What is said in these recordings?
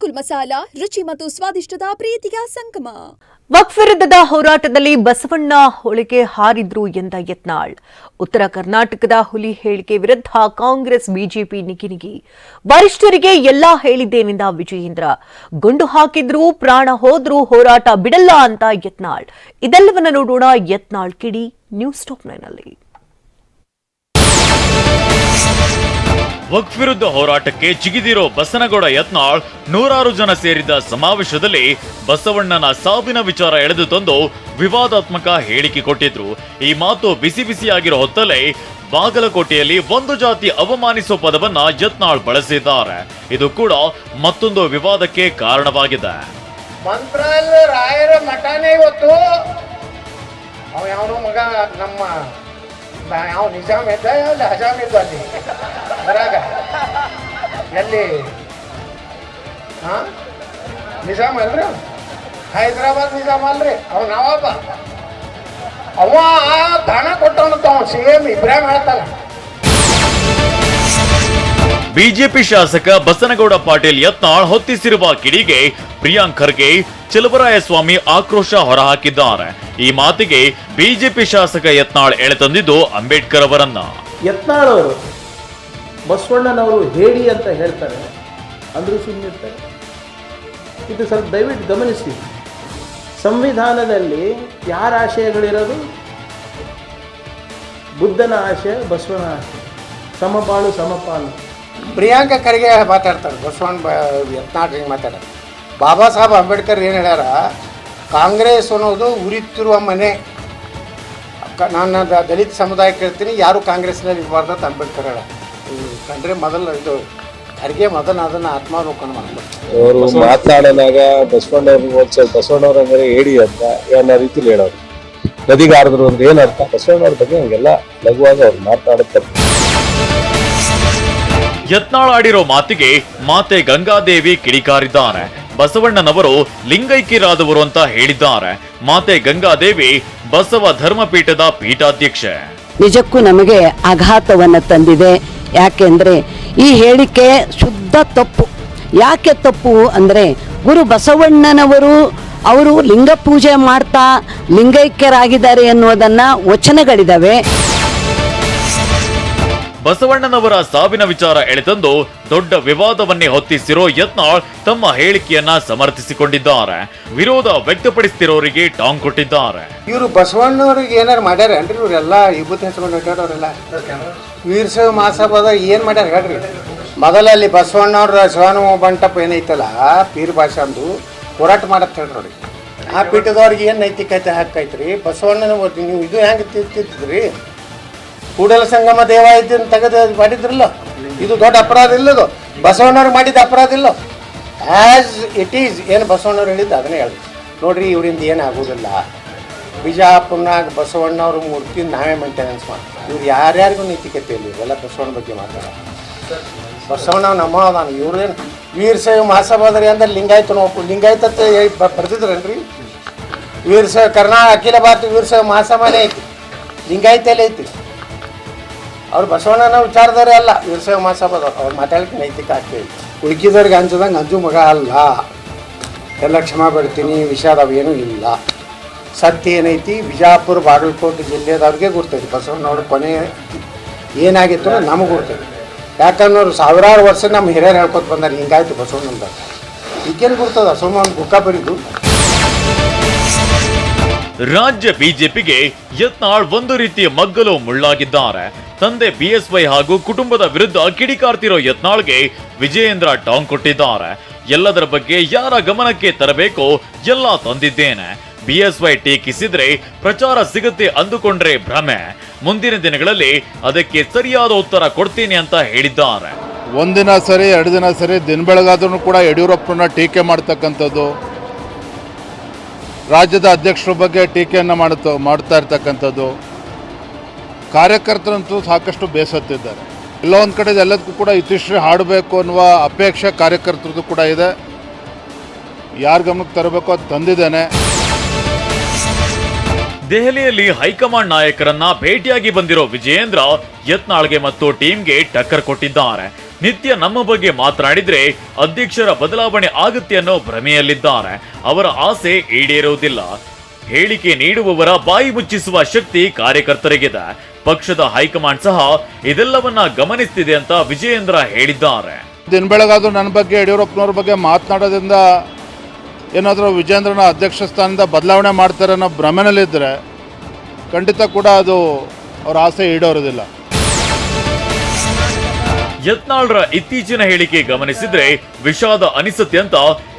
ಅಮರ್ಕುಲ್ ಮಸಾಲ, ರುಚಿ ಮತ್ತು ಸ್ವಾದಿಷ್ಟದ ಪ್ರೀತಿಯ ಸಂಗಮ. ವಕ್ಫ್ ವಿರುದ್ಧದ ಹೋರಾಟದಲ್ಲಿ ಬಸವಣ್ಣ ಹೋಳಿಗೆ ಹಾರಿದ್ರು ಎಂದ ಯತ್ನಾಳ್. ಉತ್ತರ ಕರ್ನಾಟಕದ ಹುಲಿ ಹೇಳಿಕೆ ವಿರುದ್ಧ ಕಾಂಗ್ರೆಸ್, ಬಿಜೆಪಿ ನಿಗಿನಿಗಿ ವರಿಷ್ಠರಿಗೆ ಎಲ್ಲಾ ಹೇಳಿದ್ದೇನೆಂದ ವಿಜಯೇಂದ್ರ. ಗುಂಡು ಹಾಕಿದ್ರು ಪ್ರಾಣ ಹೋದ್ರೂ ಹೋರಾಟ ಬಿಡಲ್ಲ ಅಂತ ಯತ್ನಾಳ್. ಇದೆಲ್ಲವನ್ನ ನೋಡೋಣ ಯತ್ನಾಳ್ ಕಿಡಿ, ನ್ಯೂಸ್ ಟಾಪ್ ನೈನಲ್ಲಿ ವಕ್ಫ್ ವಿರುದ್ಧ ಹೋರಾಟಕ್ಕೆ ಜಿಗಿದಿರೋ ಬಸನಗೌಡ ಯತ್ನಾಳ್ ನೂರಾರು ಜನ ಸೇರಿದ್ದ ಸಮಾವೇಶದಲ್ಲಿ ಬಸವಣ್ಣನ ಸಾವಿನ ವಿಚಾರ ಎಳೆದು ತಂದು ವಿವಾದಾತ್ಮಕ ಹೇಳಿಕೆ ಕೊಟ್ಟಿದ್ರು. ಈ ಮಾತು ಬಿಸಿ ಬಿಸಿಯಾಗಿರೋ ಹೊತ್ತಲ್ಲೇ ಬಾಗಲಕೋಟೆಯಲ್ಲಿ ಒಂದು ಜಾತಿ ಅವಮಾನಿಸೋ ಪದವನ್ನ ಯತ್ನಾಳ್ ಬಳಸಿದ್ದಾರೆ. ಇದು ಕೂಡ ಮತ್ತೊಂದು ವಿವಾದಕ್ಕೆ ಕಾರಣವಾಗಿದೆ. ರಾಯರ ಮಠನೇ ಇವತ್ತು. ಮಗ, ನಮ್ಮ ಬ- ಯಾವ ನಿಜಾಮ್ ಇದ್ದ ಅಲ್ಲಿ ಹಜಾಮ್ ಇದ್ದ ಅಲ್ಲಿ ಬರಾಗ ಎಲ್ಲಿ ಹಾ ನಿಜಾಮ್ ಅಲ್ರಿ ಅವ? ಹೈದ್ರಾಬಾದ್ ನಿಜಾಮ್ ಅಲ್ರಿ ಅವ ನವಾಬ ಅವ ಆ ದಾನ ಕೊಟ್ಟವನಂತ ಅವ ಸಿ ಎಂ ಇಬ್ರಾಹಿಂ ಹೇಳ್ತಾನ ಬಿಜೆಪಿ ಶಾಸಕ ಬಸನಗೌಡ ಪಾಟೀಲ್ ಯತ್ನಾಳ್ ಹೊತ್ತಿಸಿರುವ ಕಿಡಿಗೆ ಪ್ರಿಯಾಂಕ್ ಖರ್ಗೆ ಚಲುವರಾಯಸ್ವಾಮಿ ಆಕ್ರೋಶ ಹೊರಹಾಕಿದ್ದಾರೆ ಈ ಮಾತಿಗೆ ಬಿಜೆಪಿ ಶಾಸಕ ಯತ್ನಾಳ್ ಎಳೆತಂದಿದ್ದು ಅಂಬೇಡ್ಕರ್ ಅವರನ್ನ. ಯತ್ನಾಳವರು ಬಸವಣ್ಣನವರು ಹೇಳಿ ಅಂತ ಹೇಳ್ತಾರೆ ಅಂದರೂ ಸುಮ್ಮನಿರ್ತಾರೆ ಇದು ಸ್ವಲ್ಪ ದಯವಿಟ್ಟು ಗಮನಿಸಿ. ಸಂವಿಧಾನದಲ್ಲಿ ಯಾರ ಆಶಯಗಳಿರೋದು? ಬುದ್ಧನ ಆಶಯ ಬಸವನ ಆಶಯ ಸಮಪಾಲು ಸಮಪಾಲು. ಪ್ರಿಯಾಂಕ ಖರ್ಗೆ ಮಾತಾಡ್ತಾರೆ ಬಸವಣ್ಣ ಬ ಯತ್ನಾಳ್ ಹಿಂಗೆ ಮಾತಾಡ್ತಾರೆ ಬಾಬಾ ಸಾಹೇಬ್ ಅಂಬೇಡ್ಕರ್ ಏನು ಹೇಳ್ಯಾರ? ಕಾಂಗ್ರೆಸ್ ಅನ್ನೋದು ಉರಿತಿರುವ ಮನೆ. ಅಕ್ಕ ನಾನು ದಲಿತ ಸಮುದಾಯಕ್ಕೆ ಹೇಳ್ತೀನಿ ಯಾರು ಕಾಂಗ್ರೆಸ್ನಲ್ಲಿ ಇರಬಾರ್ದು ಅಂತ ಅಂಬೇಡ್ಕರ್ ಹೇಳ. ಕಂಡ್ರೆ ಮೊದಲು ಇದು ಅಡುಗೆ ಮೊದಲು ಅದನ್ನು ಆತ್ಮಾವಲೋಕನ ಮಾಡ್ಬೇಕು. ಅವರು ಮಾತನಾಡಿದಾಗ ಬಸವಣ್ಣವ್ರಿಗೆ ಬಸವಣ್ಣವ್ರ ಅಂದರೆ ಹೇಳಿ ಅಂತ ಅನ್ನೋ ರೀತಿಲಿ ಹೇಳೋರು. ನದಿಗಾರದ್ರು ಅಂದ್ರೆ ಅರ್ಥ? ಬಸವಣ್ಣವ್ರ ಬಗ್ಗೆ ಹಂಗೆಲ್ಲ ಲಘುವಾಗಿ ಅವ್ರು ಮಾತನಾಡುತ್ತಾರೆ ಯತ್ನಾಳ್ ಆಡಿರೋ ಮಾತಿಗೆ ಮಾತೆ ಗಂಗಾದೇವಿ ಕಿಡಿಕಾರಿದ್ದಾರೆ. ಬಸವಣ್ಣನವರು ಲಿಂಗೈಕ್ಯರಾದವರು ಅಂತ ಹೇಳಿದ್ದಾರೆ. ಮಾತೆ ಗಂಗಾದೇವಿ ಬಸವ ಧರ್ಮಪೀಠದ ಪೀಠಾಧ್ಯಕ್ಷೆ. ನಿಜಕ್ಕೂ ನಮಗೆ ಆಘಾತವನ್ನು ತಂದಿದೆ. ಯಾಕೆಂದ್ರೆ ಈ ಹೇಳಿಕೆ ಶುದ್ಧ ತಪ್ಪು. ಯಾಕೆ ತಪ್ಪು ಅಂದರೆ ಗುರು ಬಸವಣ್ಣನವರು ಅವರು ಲಿಂಗ ಪೂಜೆ ಮಾಡ್ತಾ ಲಿಂಗೈಕ್ಯರಾಗಿದ್ದಾರೆ ಎನ್ನುವುದನ್ನು ವಚನಗಳಿದ್ದಾವೆ ಬಸವಣ್ಣನವರ ಸಾವಿನ ವಿಚಾರ ಎಳೆತಂದು ದೊಡ್ಡ ವಿವಾದವನ್ನೇ ಹೊತ್ತಿಸಿರೋ ಯತ್ನಾಳ್ ತಮ್ಮ ಹೇಳಿಕೆಯನ್ನ ಸಮರ್ಥಿಸಿಕೊಂಡಿದ್ದಾರೆ. ವಿರೋಧ ವ್ಯಕ್ತಪಡಿಸ್ತಿರೋರಿಗೆ ಟಾಂಗ್ ಕೊಟ್ಟಿದ್ದಾರೆ. ಇವರು ಬಸವಣ್ಣವ್ರಿಗೆ ಏನಾರು ಮಾಡ್ಯಾರ ಏನ್ರಿ ಇವರೆಲ್ಲ ವಿಭೂತಿ ಹೆಸರು ಅವರೆಲ್ಲ? ವೀರಶೈವ ಮಹಾಸಭಾದ ಏನು ಮಾಡ್ಯಾರ ಹೇಳ್ರಿ? ಮೊದಲಲ್ಲಿ ಬಸವಣ್ಣವ್ರ ಶಿವಾನು ಬಂಟಪ್ಪ ಏನೈತಲ್ಲ ಪೀರ್ ಭಾಷಾಂದು ಹೋರಾಟ ಮಾಡತ್ ಹೇಳ್ರಿ ಆ ಪೀಠದವ್ರಿಗೆ ಏನು ನೈತಿಕತೆ ಹಾಕೈತ್ರಿ? ಬಸವಣ್ಣನ ನೀವು ಇದು ಹೆಂಗೆ ತಿರ್ತಿದ್ರಿ ಕೂಡಲ ಸಂಗಮ ದೇವಾಲಯದಿಂದ ತೆಗೆದು ಮಾಡಿದ್ರಲ್ಲ? ಇದು ದೊಡ್ಡ ಅಪರಾಧ ಇಲ್ಲದು. ಬಸವಣ್ಣವ್ರು ಮಾಡಿದ ಅಪರಾಧ ಇಲ್ಲ? ಆ್ಯಸ್ ಇಟ್ ಈಸ್ ಏನು ಬಸವಣ್ಣವ್ರು ಹೇಳಿದ್ದು? ಅದನ್ನೇ ಹೇಳಿ ನೋಡ್ರಿ, ಇವರಿಂದ ಏನು ಆಗೋದಿಲ್ಲ. ಬಿಜಾಪುರ್ನಾಗ ಬಸವಣ್ಣವ್ರ ಮೂರ್ತಿ ನಾವೇ ಮೇಂಟೆನೆನ್ಸ್ ಮಾಡ್ತೀವಿ. ಇವ್ರು ಯಾರ್ಯಾರಿಗೂ ನೀತಿಕತೆ ಇಲ್ಲ. ಇವೆಲ್ಲ ಬಸವಣ್ಣ ಬಗ್ಗೆ ಮಾತಾಡ ಬಸವಣ್ಣ ನಮ್ಮ ನಾನು ಇವ್ರೇನು ವೀರಶೈವ ಮಹಾಸಭಾದ್ರಿ ಅಂದ್ರೆ ಲಿಂಗಾಯತ ಲಿಂಗಾಯತ ಬರ್ತಿದ್ರೇನ್ರಿ ವೀರಶೈವ ಕರ್ನಾಟಕ ಅಖಿಲ ಭಾರತ ವೀರಶೈವ ಮಹಾಸಭಾನೇ ಐತಿ. ಲಿಂಗಾಯತಲ್ಲೇ ಐತಿ. ಅವ್ರು ಬಸವಣ್ಣನ ವಿಚಾರದವರೇ ಅಲ್ಲ. ವೀರಶೈವ ಮಹಾಸಭಾದವ್ರು ಅವ್ರು ಮಾತಾಡಲಿಕ್ಕೆ ನೈತಿಕ ಆಗ್ತೀವಿ ಉಳ್ಕಿದವ್ರಿಗೆ ಅಂಜದಂಗೆ ಅಂಜು ಮಗ ಅಲ್ಲ. ಎಲ್ಲ ಕ್ಷಮ ಬಿಡ್ತೀನಿ ವಿಷಾದ ಏನೂ ಇಲ್ಲ. ಸತ್ಯ ಏನೈತಿ? ಬಿಜಾಪುರ ಬಾಗಲಕೋಟೆ ಜಿಲ್ಲೆದವ್ರಿಗೆ ಗುರ್ತೈತಿ. ಬಸವಣ್ಣವ್ರ ಕೊನೆ ಏನಾಗಿತ್ತು ನಮಗೆ ಗುರ್ತೈತಿ. ಯಾಕಂದ್ರೆ ಸಾವಿರಾರು ವರ್ಷ ನಮ್ಮ ಹಿರಿಯರು ಹೇಳ್ಕೊತ ಬಂದಾರೆ, ಹಿಂಗಾಯ್ತು ಬಸವಣ್ಣಂದ. ಈಗೇನು ಗುರ್ತದ? ಸುಮ್ಮನೆ ಬುಕ್ಕ ಬರೀದು ರಾಜ್ಯ ಬಿಜೆಪಿಗೆ ಯತ್ನಾಳ್ ಒಂದು ರೀತಿಯ ಮಗ್ಗಲು ಮುಳ್ಳಾಗಿದ್ದಾರೆ. ತಂದೆ ಬಿಎಸ್ವೈ ಹಾಗೂ ಕುಟುಂಬದ ವಿರುದ್ಧ ಕಿಡಿಕಾರ್ತಿರೋ ಯತ್ನಾಳ್ಗೆ ವಿಜಯೇಂದ್ರ ಟಾಂಗ್ ಕೊಟ್ಟಿದ್ದಾರೆ. ಎಲ್ಲದರ ಬಗ್ಗೆ ಯಾರ ಗಮನಕ್ಕೆ ತರಬೇಕು ಎಲ್ಲ ತಂದಿದ್ದೇನೆ. ಬಿಎಸ್ವೈ ಟೀಕಿಸಿದ್ರೆ ಪ್ರಚಾರ ಸಿಗುತ್ತೆ ಅಂದುಕೊಂಡ್ರೆ ಭ್ರಮೆ. ಮುಂದಿನ ದಿನಗಳಲ್ಲಿ ಅದಕ್ಕೆ ಸರಿಯಾದ ಉತ್ತರ ಕೊಡ್ತೀನಿ ಅಂತ ಹೇಳಿದ್ದಾರೆ. ಒಂದಿನ ಸರಿ, ಎರಡು ದಿನ ಸರಿ, ದಿನ ಬೆಳಗಾದ್ರೂ ಕೂಡ ಯಡಿಯೂರಪ್ಪನ ಟೀಕೆ ಮಾಡ್ತಕ್ಕಂಥದ್ದು ರಾಜ್ಯದ ಅಧ್ಯಕ್ಷರ ಬಗ್ಗೆ ಟೀಕೆಯನ್ನು ಮಾಡುತ್ತ, ಮಾಡ್ತಾ ಇರ್ತಕ್ಕಂಥದ್ದು. ಕಾರ್ಯಕರ್ತರಂತೂ ಸಾಕಷ್ಟು ಬೇಸತ್ತಿದ್ದಾರೆ. ಎಲ್ಲ ಒಂದು ಕಡೆ ಎಲ್ಲದಕ್ಕೂ ಕೂಡ ಇತಿಶ್ರೀ ಹಾಡಬೇಕು ಅನ್ನುವ ಅಪೇಕ್ಷೆ ಕಾರ್ಯಕರ್ತರದ್ದು ಕೂಡ ಇದೆ. ಯಾರ ಗಮನಕ್ಕೆ ತರಬೇಕು ಅದು ತಂದಿದ್ದೇನೆ. ದೆಹಲಿಯಲ್ಲಿ ಹೈಕಮಾಂಡ್ ನಾಯಕರನ್ನ ಭೇಟಿಯಾಗಿ ಬಂದಿರೋ ವಿಜಯೇಂದ್ರ ಯತ್ನಾಳ್ಗೆ ಮತ್ತು ಟೀಮ್ಗೆ ಟಕ್ಕರ್ ಕೊಟ್ಟಿದ್ದಾರೆ. ನಿತ್ಯ ನಮ್ಮ ಬಗ್ಗೆ ಮಾತನಾಡಿದ್ರೆ ಅಧ್ಯಕ್ಷರ ಬದಲಾವಣೆ ಆಗುತ್ತೆ ಅನ್ನೋ ಭ್ರಮೆಯಲ್ಲಿದ್ದಾರೆ. ಅವರ ಆಸೆ ಈಡೇರುವುದಿಲ್ಲ. ಹೇಳಿಕೆ ನೀಡುವವರ ಬಾಯಿ ಮುಚ್ಚಿಸುವ ಶಕ್ತಿ ಕಾರ್ಯಕರ್ತರಿಗಿದೆ. ಪಕ್ಷದ ಹೈಕಮಾಂಡ್ ಸಹ ಇದೆಲ್ಲವನ್ನ ಗಮನಿಸ್ತಿದೆ ಅಂತ ವಿಜಯೇಂದ್ರ ಹೇಳಿದ್ದಾರೆ. ದಿನ ಬೆಳಗಾದ್ರೂ ನನ್ನ ಬಗ್ಗೆ ಯಡಿಯೂರಪ್ಪನವ್ರ ಬಗ್ಗೆ ಮಾತನಾಡೋದ್ರಿಂದ ಏನಾದರೂ ವಿಜೇಂದ್ರನ ಅಧ್ಯಕ್ಷ ಸ್ಥಾನದ ಬದಲಾವಣೆ ಮಾಡ್ತಾರೆ ಅನ್ನೋ ಭ್ರಮೆನಲ್ಲಿದ್ದರೆ ಖಂಡಿತ ಕೂಡ ಅದು ಅವ್ರ ಆಸೆ ಈಡೇರೋದಿಲ್ಲ ಯತ್ನಾಳ್ರ ಇತ್ತೀಚಿನ ಹೇಳಿಕೆ ಗಮನಿಸಿದ್ರೆ ವಿಷಾದ ಅನಿಸುತ್ತೆ ಅಂತ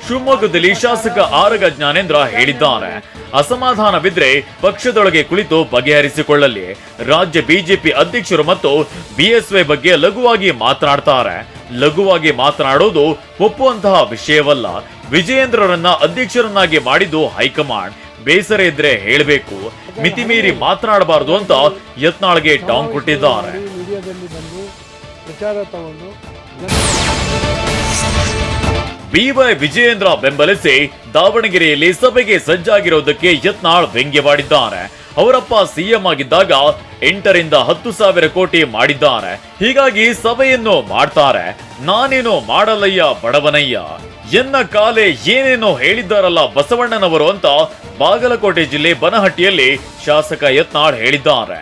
ಶಿವಮೊಗ್ಗದಲ್ಲಿ ಶಾಸಕ ಆರಗ ಜ್ಞಾನೇಂದ್ರ ಹೇಳಿದ್ದಾರೆ ಅಸಮಾಧಾನವಿದ್ರೆ ಪಕ್ಷದೊಳಗೆ ಕುಳಿತು ಬಗೆಹರಿಸಿಕೊಳ್ಳಲಿ. ರಾಜ್ಯ ಬಿಜೆಪಿ ಅಧ್ಯಕ್ಷರು ಮತ್ತು ಬಿಎಸ್ವೈ ಬಗ್ಗೆ ಲಘುವಾಗಿ ಮಾತನಾಡ್ತಾರೆ. ಲಘುವಾಗಿ ಮಾತನಾಡೋದು ಒಪ್ಪುವಂತಹ ವಿಷಯವಲ್ಲ. ವಿಜಯೇಂದ್ರರನ್ನ ಅಧ್ಯಕ್ಷರನ್ನಾಗಿ ಮಾಡಿದ್ದು ಹೈಕಮಾಂಡ್. ಬೇಸರ ಇದ್ರೆ ಹೇಳಬೇಕು. ಮಿತಿಮೀರಿ ಮಾತನಾಡಬಾರದು ಅಂತ ಯತ್ನಾಳ್ಗೆ ಟಾಂಗ್ ಕೊಟ್ಟಿದ್ದಾರೆ. ಪ್ರಚಾರ ತಗೊಂಡು ಬಿವೈ ವಿಜಯೇಂದ್ರ ಬೆಂಬಲಿಸಿ ದಾವಣಗೆರೆಯಲ್ಲಿ ಸಭೆಗೆ ಸಜ್ಜಾಗಿರುವುದಕ್ಕೆ ಯತ್ನಾಳ್ ವ್ಯಂಗ್ಯವಾಡಿದ್ದಾರೆ. ಅವರಪ್ಪ ಸಿಎಂ ಆಗಿದ್ದಾಗ ಎಂಟರಿಂದ ಹತ್ತು ಸಾವಿರ ಕೋಟಿ ಮಾಡಿದ್ದಾರೆ. ಹೀಗಾಗಿ ಸಭೆಯನ್ನು ಮಾಡ್ತಾರೆ. ನಾನೇನು ಮಾಡಲಯ್ಯ ಬಡವನಯ್ಯ. ಎನ್ನ ಕಾಲೆ ಏನೇನೋ ಹೇಳಿದ್ದಾರಲ್ಲ ಬಸವಣ್ಣನವರು ಅಂತ ಬಾಗಲಕೋಟೆ ಜಿಲ್ಲೆ ಬನಹಟ್ಟಿಯಲ್ಲಿ ಶಾಸಕ ಯತ್ನಾಳ್ ಹೇಳಿದ್ದಾರೆ.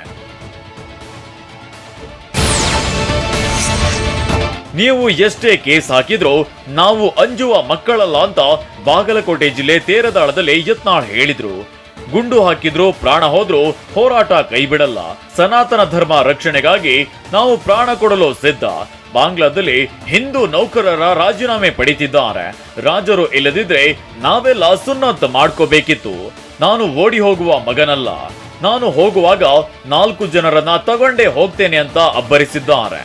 ನೀವು ಎಷ್ಟೇ ಕೇಸ್ ಹಾಕಿದ್ರೂ ನಾವು ಅಂಜುವ ಮಕ್ಕಳಲ್ಲ ಅಂತ ಬಾಗಲಕೋಟೆ ಜಿಲ್ಲೆ ತೇರದಾಳದಲ್ಲಿ ಯತ್ನಾಳ್ ಹೇಳಿದ್ರು. ಗುಂಡು ಹಾಕಿದ್ರು ಪ್ರಾಣ ಹೋದ್ರು ಹೋರಾಟ ಕೈಬಿಡಲ್ಲ. ಸನಾತನ ಧರ್ಮ ರಕ್ಷಣೆಗಾಗಿ ನಾವು ಪ್ರಾಣ ಕೊಡಲು ಸಿದ್ಧ. ಬಾಂಗ್ಲಾದಲ್ಲಿ ಹಿಂದೂ ನೌಕರರ ರಾಜೀನಾಮೆ ಪಡೀತಿದ್ದಾರೆ. ರಾಜರು ಇಲ್ಲದಿದ್ರೆ ನಾವೆಲ್ಲ ಸುನ್ನತ್ ಮಾಡ್ಕೋಬೇಕಿತ್ತು. ನಾನು ಓಡಿ ಹೋಗುವ ಮಗನಲ್ಲ. ನಾನು ಹೋಗುವಾಗ ನಾಲ್ಕು ಜನರನ್ನ ತಗೊಂಡೇ ಹೋಗ್ತೇನೆ ಅಂತ ಅಬ್ಬರಿಸಿದ್ದಾರೆ.